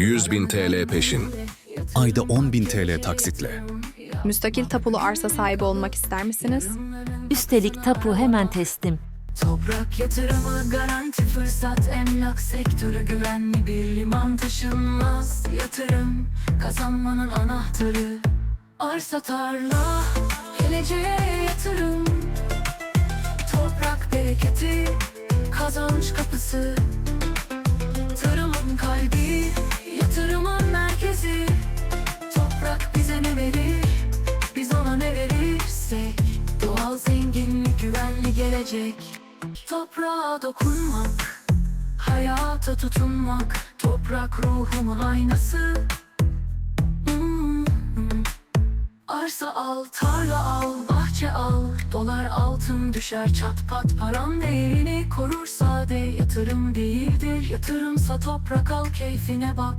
100 bin TL peşin. Ayda 10.000 TL taksitle. Müstakil tapulu arsa sahibi olmak ister misiniz? Üstelik tapu hemen teslim. Toprak yatırımı garanti fırsat emlak sektörü güvenli bir liman taşınmaz yatırım kazanmanın anahtarı arsa tarla geleceğe yatırım toprak bereketi kazanç kapısı Zenginlik güvenli gelecek. Toprağa dokunmak Hayata tutunmak. Toprak ruhumun aynası. Hmm. Arsa al, tarla al, bahçe al. Dolar altın düşer çat pat Paran değerini korur. Sade Yatırım değildir Yatırımsa toprak al keyfine bak